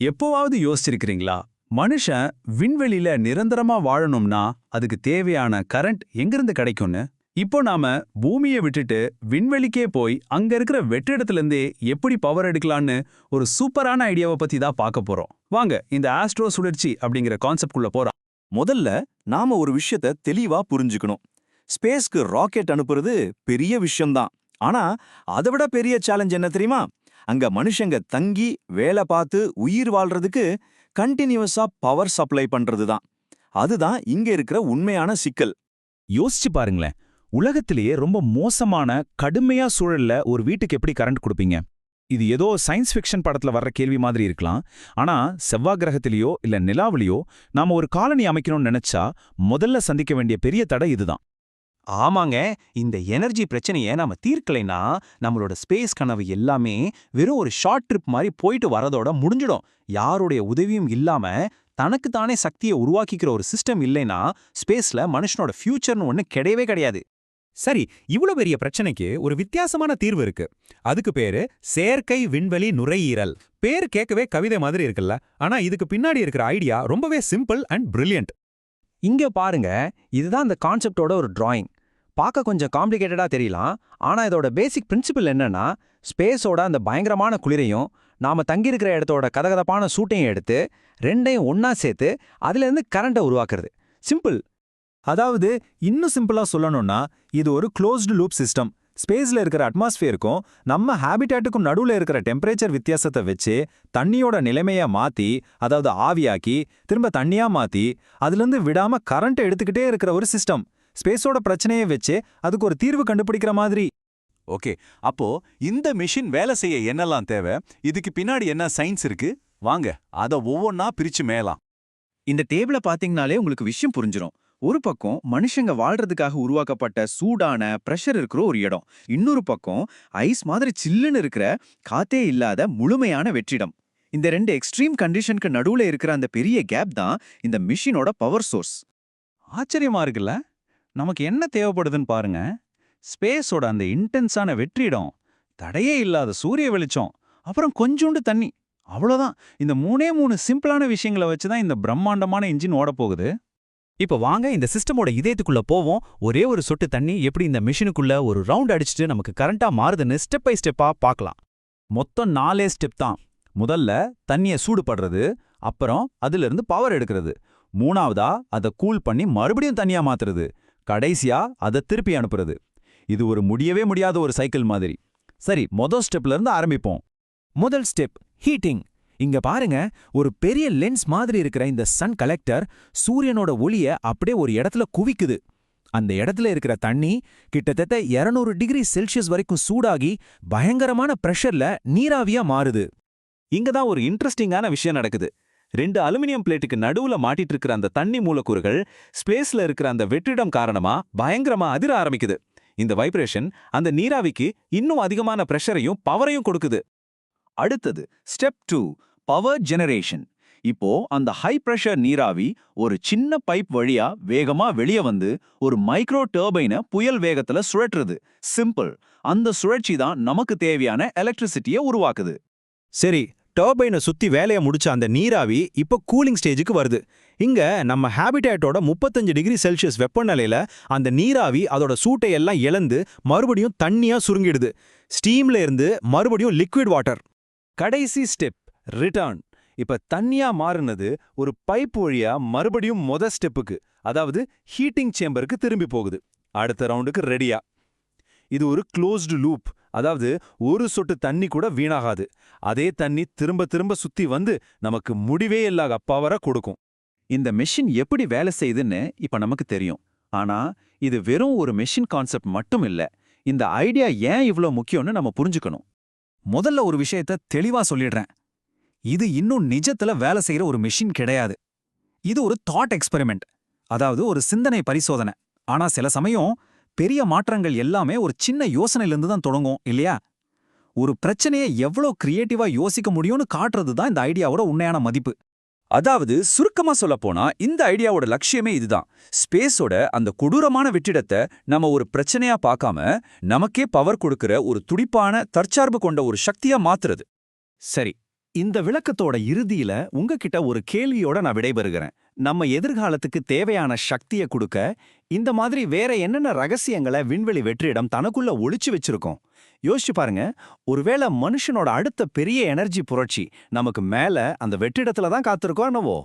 எப்போவாவது யோசிச்சிருக்கிறீங்களா? மனுஷன் விண்வெளியில நிரந்தரமா வாழணும்னா அதுக்கு தேவையான கரண்ட் எங்கிருந்து கிடைக்கும்னு? இப்போ நாம பூமியை விட்டுட்டு விண்வெளிக்கே போய் அங்க இருக்கிற வெற்றிடத்திலிருந்தே எப்படி பவர் எடுக்கலான்னு ஒரு சூப்பரான ஐடியாவை பத்தி தான் பார்க்க போறோம். வாங்க இந்த ஆஸ்ட்ரோ சுழற்சி அப்படிங்கிற கான்செப்ட்குள்ள போறோம் முதல்ல நாம ஒரு விஷயத்த தெளிவா புரிஞ்சுக்கணும். ஸ்பேஸ்க்கு ராக்கெட் அனுப்புறது பெரிய விஷயம்தான். ஆனா அதை விட பெரிய சேலஞ்ச் என்ன தெரியுமா? அங்க மனுஷங்க தங்கி வேலை பார்த்து உயிர் வாழ்றதுக்கு கண்டினியூஸா பவர் சப்ளை பண்றது தான் அதுதான் இங்க இருக்கிற உண்மையான சிக்கல். யோசிச்சு பாருங்களேன். உலகத்திலேயே ரொம்ப மோசமான கடுமையா சூழல்ல ஒரு வீட்டுக்கு எப்படி கரண்ட் கொடுப்பீங்க? இது ஏதோ சயின்ஸ் ஃபிக்ஷன் படத்துல வர்ற கேள்வி மாதிரி இருக்கலாம். ஆனா செவ்வாய் கிரகத்திலேயோ இல்ல நிலாவிலேயோ நாம ஒரு காலனி அமைக்கணும்னு நினைச்சா முதல்ல சந்திக்க வேண்டிய பெரிய தடை இதுதான். ஆமாங்க இந்த எனர்ஜி பிரச்சனையை நாம தீர்க்கலைன்னா நம்மளோட ஸ்பேஸ் கனவு எல்லாமே வெறும் ஒரு ஷார்ட் ட்ரிப் மாதிரி போயிட்டு வரதோட முடிஞ்சிடும். யாருடைய உதவியும் இல்லாம தனக்கு தானே சக்தியை உருவாக்கிக்கிற ஒரு சிஸ்டம் இல்லைன்னா ஸ்பேஸ்ல மனுஷனோட ஃபியூச்சர்னு ஒன்று கிடையவே கிடையாது. சரி இவ்ளோ பெரிய பிரச்சனைக்கு ஒரு வித்தியாசமான தீர்வு இருக்கு. அதுக்கு பேரு செயற்கை விண்வெளி நுரையீரல். பேர் கேட்கவே கவிதை மாதிரி இருக்குல்ல ஆனா இதுக்கு பின்னாடி இருக்கிற ஐடியா ரொம்பவே சிம்பிள் அண்ட் பிரில்லியன்ட் இங்க பாருங்க இதுதான் இந்த கான்செப்டோட ஒரு டிராயிங். பார்க்க கொஞ்சம் காம்ப்ளிகேட்டடா தெரியலாம். ஆனா இதோட பேசிக் பிரின்சிபல் என்னன்னா ஸ்பேஸோட அந்த பயங்கரமான குளிரையும் நாம தங்கியிருக்கிற இடத்தோட கதகதப்பான சூட்டையும் எடுத்து ரெண்டையும் ஒன்றா சேர்த்து அதுல இருந்து கரண்ட்டை உருவாக்குறது. சிம்பிள் அதாவது இன்னும் சிம்பிளா சொல்லணும்னா இது ஒரு க்ளோஸ்டு லூப் சிஸ்டம் ஸ்பேஸ்ல இருக்கிற அட்மாஸ்பியருக்கும் நம்ம ஹேபிட்டாட்டுக்கும் நடுவுல இருக்கிற டெம்பரேச்சர் வித்தியாசத்தை வச்சு தண்ணியோட நிலைமையை மாத்தி அதாவது ஆவியாக்கி திரும்ப தண்ணியா மாத்தி அதுலேருந்து விடாம கரண்ட் எடுத்துக்கிட்டே இருக்கிற ஒரு சிஸ்டம் ஸ்பேஸோட பிரச்சனையை வச்சு அதுக்கு ஒரு தீர்வு கண்டுபிடிக்கிற மாதிரி. ஓகே அப்போ இந்த மிஷின் வேலை செய்ய என்னெல்லாம் தேவை? இதுக்கு பின்னாடி என்ன சயின்ஸ் இருக்கு? வாங்க அத ஒவ்வொன்னா பிரிச்சு மேலாம். இந்த டேபிள பாத்தீங்கனாலே உங்களுக்கு விஷயம் புரிஞ்சிடும் ஒரு பக்கம் மனுஷங்க வாழ்றதுக்காக உருவாக்கப்பட்ட சூடான பிரஷர் இருக்கிற ஒரு இடம். இன்னொரு பக்கம் ஐஸ் மாதிரி சில்லுன்னு இருக்கிற காத்தே இல்லாத முழுமையான வெற்றிடம். இந்த ரெண்டு எக்ஸ்ட்ரீம் கண்டிஷனுக்கு நடுவுல இருக்கிற அந்த பெரிய கேப் தான் இந்த மிஷினோட பவர் சோர்ஸ் ஆச்சரியமா இருக்குல்ல? நமக்கு என்ன தேவைப்படுதுன்னு பாருங்க. ஸ்பேஸோட அந்த இன்டென்ஸான வெற்றிடம் தடையே இல்லாத சூரிய வெளிச்சம் அப்புறம் கொஞ்சோண்டு தண்ணி அவ்வளோதான் இந்த மூணே மூணு சிம்பிளான விஷயங்களை வச்சு தான் இந்த பிரம்மாண்டமான இன்ஜின் ஓட போகுது இப்ப வாங்க இந்த சிஸ்டமோட இதயத்துக்குள்ள போவோம். ஒரே ஒரு சொட்டு தண்ணி எப்படி இந்த மிஷினுக்குள்ள ஒரு ரவுண்ட் அடிச்சுட்டு நமக்கு கரண்டா மாறுதுன்னு ஸ்டெப் பை ஸ்டெப்பா பார்க்கலாம். மொத்தம் நாலே ஸ்டெப் தான். முதல்ல தண்ணியை சூடுபடுறது அப்புறம் அதுல இருந்து பவர் எடுக்கிறது. மூணாவதா அதை கூல் பண்ணி மறுபடியும் தண்ணியா மாத்துறது. கடைசியா அதை திருப்பி அனுப்புறது. இது ஒரு முடியவே முடியாத ஒரு சைக்கிள் மாதிரி. சரி மொதல் ஸ்டெப்ல இருந்து ஆரம்பிப்போம். முதல் ஸ்டெப் ஹீட்டிங். இங்க பாருங்க ஒரு பெரிய லென்ஸ் மாதிரி இருக்கிற இந்த சன் கலெக்டர் சூரியனோட ஒளிய அப்படியே ஒரு இடத்துல குவிக்குது. அந்த இடத்துல இருக்கிற தண்ணி கிட்டத்தட்ட 200 டிகிரி செல்சியஸ் வரைக்கும் சூடாகி பயங்கரமான பிரஷர்ல நீராவியா மாறுது. இங்க தான் ஒரு இன்ட்ரெஸ்டிங்கான விஷயம் நடக்குது. ரெண்டு அலுமினியம் பிளேட்டுக்கு நடுவுல மாட்டிட்டு இருக்கிற அந்த தண்ணி மூலக்கூறுகள் ஸ்பேஸ்ல இருக்கிற அந்த வெற்றிடம் காரணமா பயங்கரமா அதிர ஆரம்பிக்குது. இந்த வைப்ரேஷன் அந்த நீராவிக்கு இன்னும் அதிகமான பிரஷரையும் பவரையும் கொடுக்குது. அடுத்தது ஸ்டெப் டூ பவர் ஜெனரேஷன். இப்போ அந்த ஹை பிரஷர் நீராவி ஒரு சின்ன பைப் வழியா வேகமா வெளிய வந்து ஒரு மைக்ரோ டர்பைனை புயல் வேகத்துல சுழற்றுது. சிம்பிள். அந்த சுழற்சி தான் நமக்கு தேவையான எலக்ட்ரிசிட்டியை உருவாக்குது. சரி டர்பைனை சுத்தி வேலையை முடிச்ச அந்த நீராவி இப்போ கூலிங் ஸ்டேஜுக்கு வருது. இங்க நம்ம ஹேபிடேட்டோட 35 டிகிரி செல்சியஸ் வெப்பநிலையில அந்த நீராவி அதோட சூட்டை எல்லாம் இழந்து மறுபடியும் தண்ணியா சுருங்கிடுது. ஸ்டீம்ல இருந்து மறுபடியும் லிக்விட் வாட்டர். கடைசி ஸ்டெப் ரிட்டர்ன். இப்ப தண்ணியா மாறுனது ஒரு பைப் வழியா மறுபடியும் மொத ஸ்டெப்புக்கு அதாவது ஹீட்டிங் சேம்பருக்கு திரும்பி போகுது. அடுத்த ரவுண்டுக்கு ரெடியா. இது ஒரு க்ளோஸ்டு லூப் அதாவது ஒரு சொட்டு தண்ணி கூட வீணாகாது. அதே தண்ணி திரும்ப திரும்ப சுத்தி வந்து நமக்கு முடிவே இல்லாத பவரை கொடுக்கும். இந்த மெஷின் எப்படி வேலை செய்யுதுன்னு இப்ப நமக்கு தெரியும். ஆனா இது வெறும் ஒரு மெஷின் கான்செப்ட் மட்டும் இல்ல. இந்த ஐடியா ஏன் இவ்ளோ முக்கியம்னு நம்ம புரிஞ்சுக்கணும். முதல்ல ஒரு விஷயத்த தெளிவா சொல்லிடுறேன். இது இன்னும் நிஜத்துல வேலை செய்யற ஒரு மெஷின் கிடையாது. இது ஒரு தாட் எக்ஸ்பெரிமெண்ட் அதாவது ஒரு சிந்தனை பரிசோதனை. ஆனா சில சமயம் பெரிய மாற்றங்கள் எல்லாமே ஒரு சின்ன யோசனையிலிருந்து தான் தொடங்கும் இல்லையா? ஒரு பிரச்சனையை எவ்வளோ கிரியேட்டிவா யோசிக்க முடியும்னு காட்டுறது தான் இந்த ஐடியாவோட உண்மையான மதிப்பு. அதாவது சுருக்கமா சொல்லப்போனா இந்த ஐடியாவோட லட்சியமே இதுதான். ஸ்பேஸோட அந்த கொடூரமான வெற்றிடத்தை நம்ம ஒரு பிரச்சனையா பார்க்காம நமக்கே பவர் கொடுக்கிற ஒரு துடிப்பான தற்சார்பு கொண்ட ஒரு சக்தியா மாத்துறது. சரி இந்த விளக்கத்தோட இறுதியில உங்ககிட்ட ஒரு கேள்வியோட நான் விடைபெறுகிறேன். நம்ம எதிர்காலத்துக்கு தேவையான சக்தியை கொடுக்க இந்த மாதிரி வேற என்னென்ன ரகசியங்களை விண்வெளி வெற்றிடம் தனக்குள்ள ஒளிச்சு வச்சிருக்கோம்? யோசிச்சு பாருங்க ஒருவேளை மனுஷனோட அடுத்த பெரிய எனர்ஜி புரட்சி நமக்கு மேல அந்த வெற்றிடத்துல தான் காத்திருக்கோம் என்னவோ?